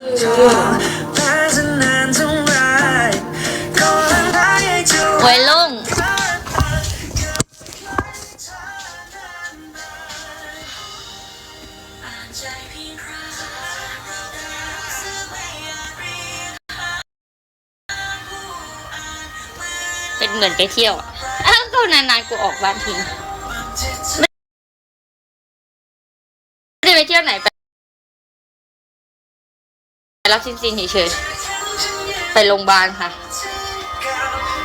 ไว้ลงเป็นเหมือนไปเที่ยวอะอ้าวก็นานๆกูออกบ้านทิ้ง รับซินซินเฉยๆไปโรงพยาบาลค่ะ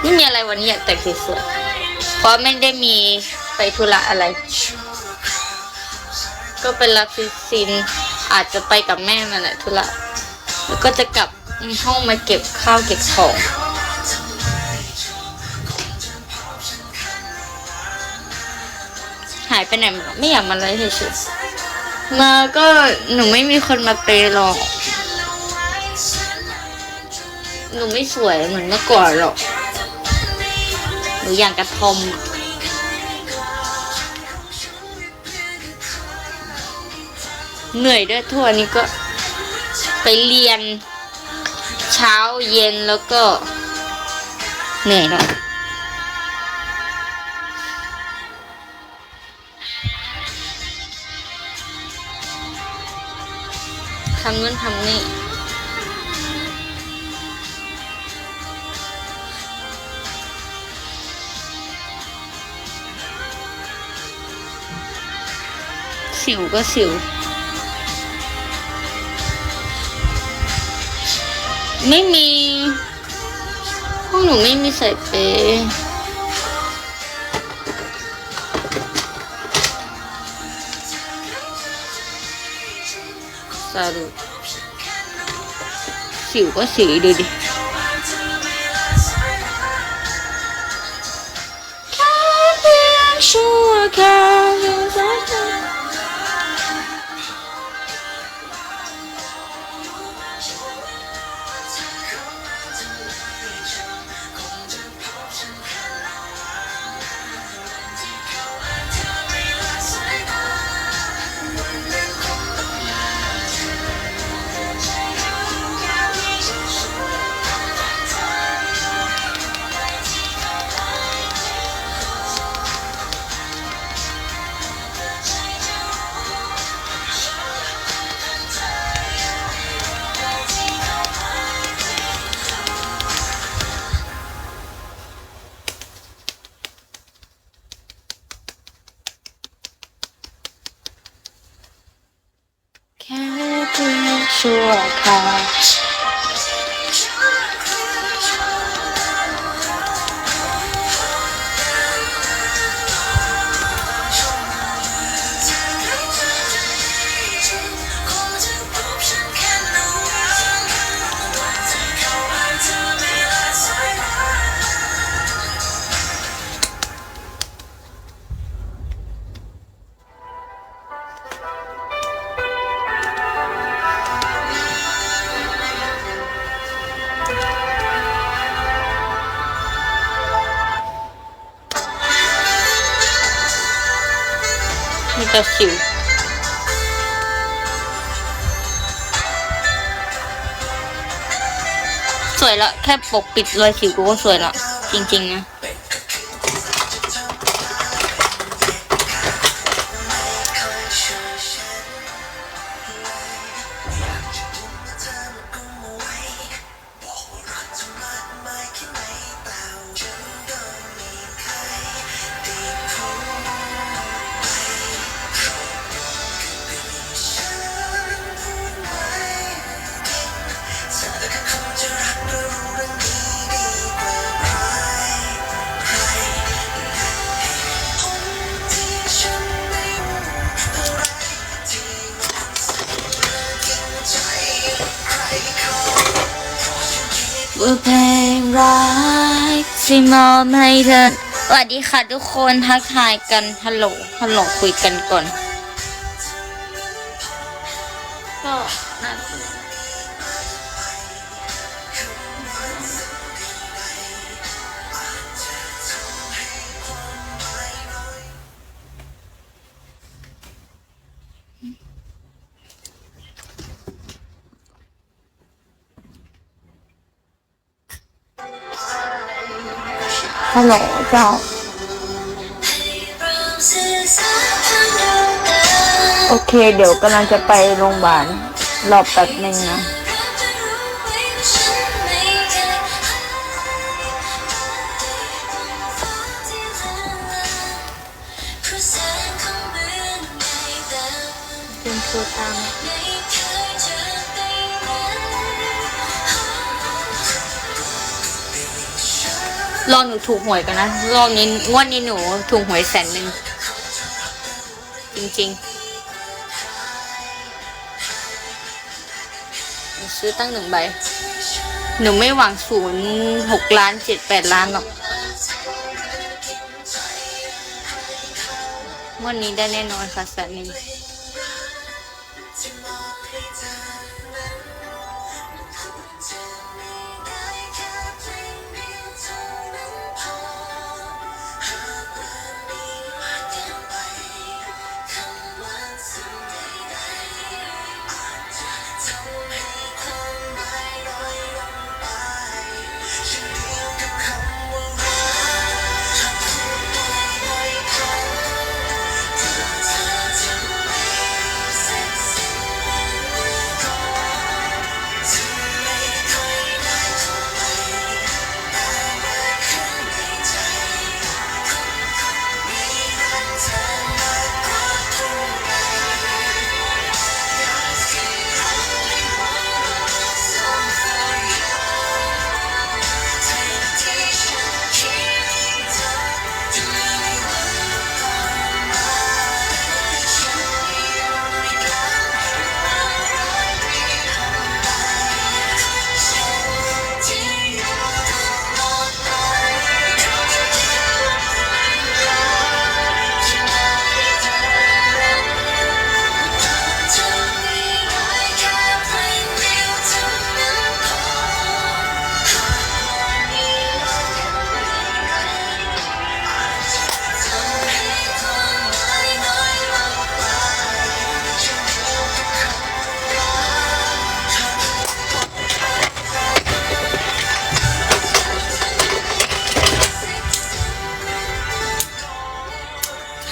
ไม่มีอะไรวันนี้อยากแต่งสวยๆเพราะไม่ได้มีไปธุระอะไร ก็ไปรับซินซินอาจจะไปกับแม่มันแหละธุระแล้วก็จะกลับห้องมาเก็บข้าวเก็บของหายไปไหนไม่อยากมาเลยเฉยๆมาก็หนูไม่มีคนมาเปย์หรอก หนูไม่สวยเหมือนเมื่อก่อนหรอก หนูอย่างกระทอมเหนื่อยด้วยทั่วนี้ก็ไปเรียน เช้าเย็นแล้วก็ เหนื่อยหน่อยทำนู่นทำนี่ สิวก็สิว ไม่มีพวกหนูไม่มีใส่เปย์สรุปสิวก็สิวดูดิ มีแต่สิวสวยละแค่ปกปิดรอยสิวกูก็สวยละจริงๆนะ สิมอบให้เธอสวัสดีค่ะทุกคนทักทายกันฮัลโหลฮัลโหลคุยกันก่อน ฮัลโหลเจ้า โอเค เดี๋ยวกำลังจะไปโรงพยาบาลรอแป๊บหนึ่งนะเป็นตัวตาม รอบหนูถูกหวยกันนะ รอบนี้งวดนี้หนูถูกหวยแสนหนึ่ง จริงๆหนูซื้อตั้งหนึ่งใบ หนูไม่หวังศูนย์หกล้านเจ็ดแปดล้านหรอกงวันนี้ได้แน่นอนค่ะแสนหนึ่ง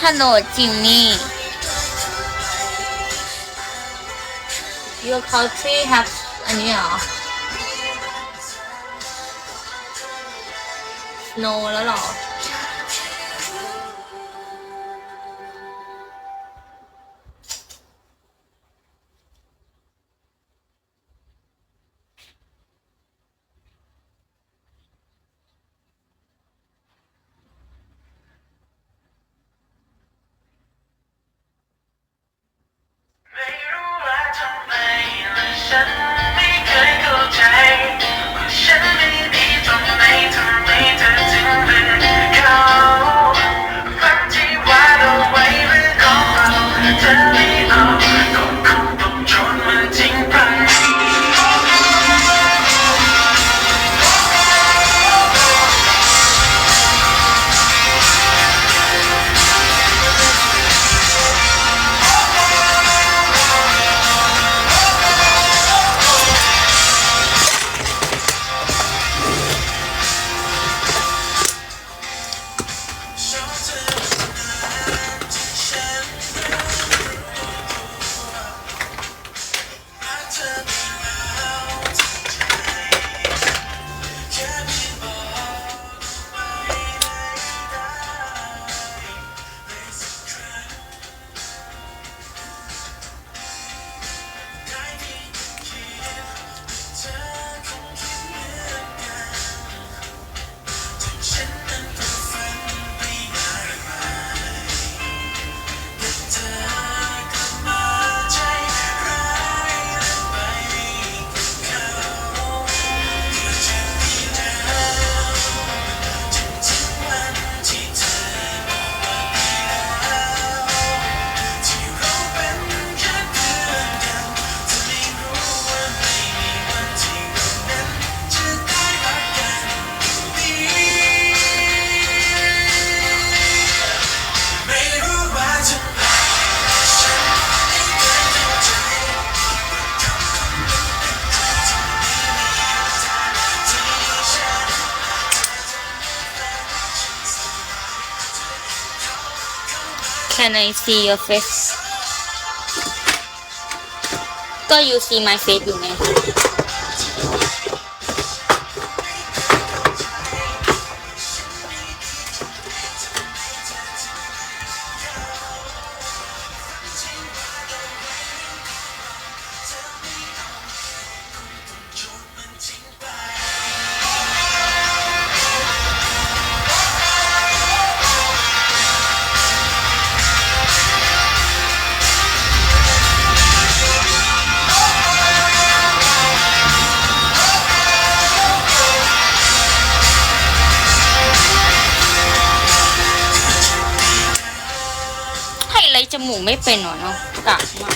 ฮัลโหลจิมมี่ Your country have อันนี้เหรอ no แล้วเหรอ when I see your face. ก็ you see my face อยู่ไง จมูกไม่เป็นหรอเนาะกะมาก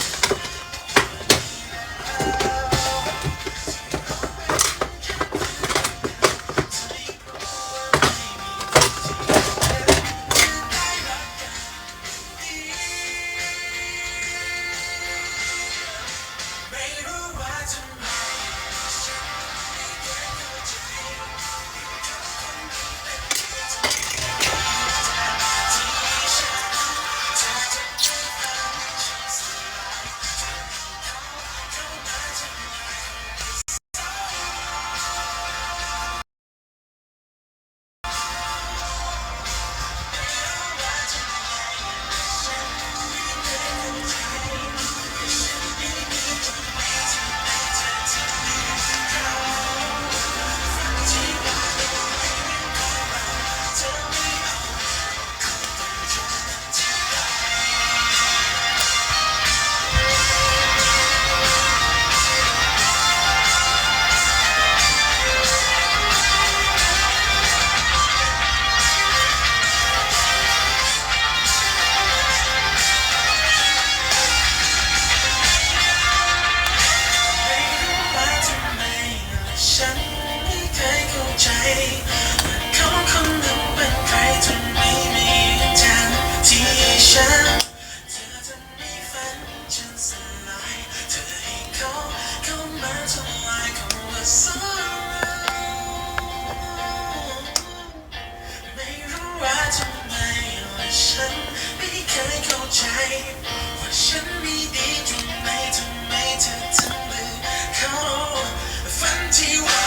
to you.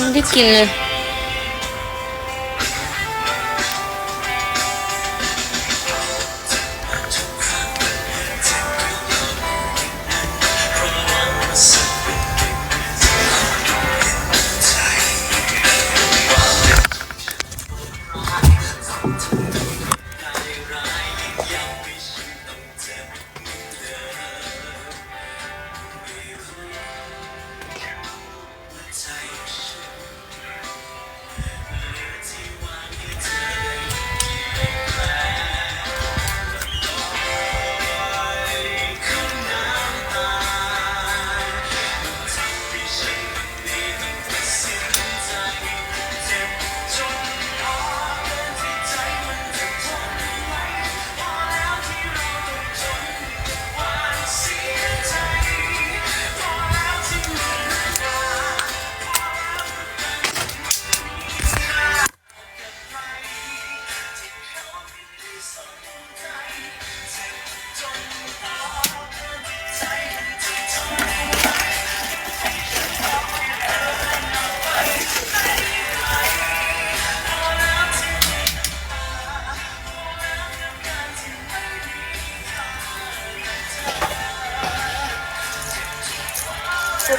ไม่ได้กินเลย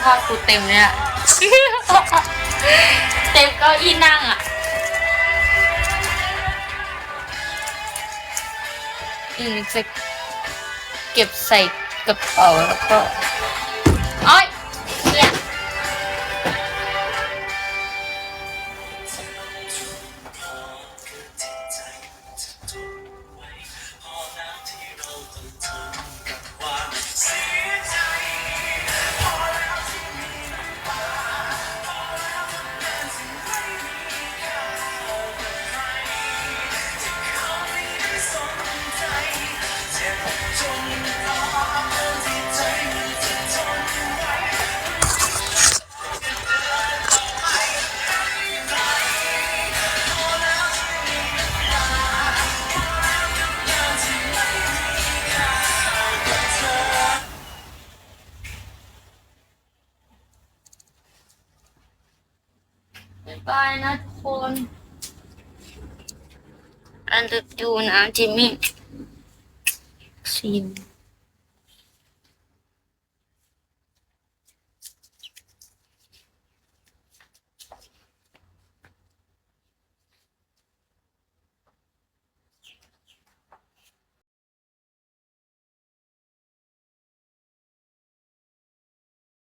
เสื้อผ้ากูเต็มเลยอะเต็มเก้าอี้นั่งอะอืมจะเก็บใส่กระเป๋าแล้วก็ บ๊ายนะทุกคนอันจะดูนะจิมมี่ซีน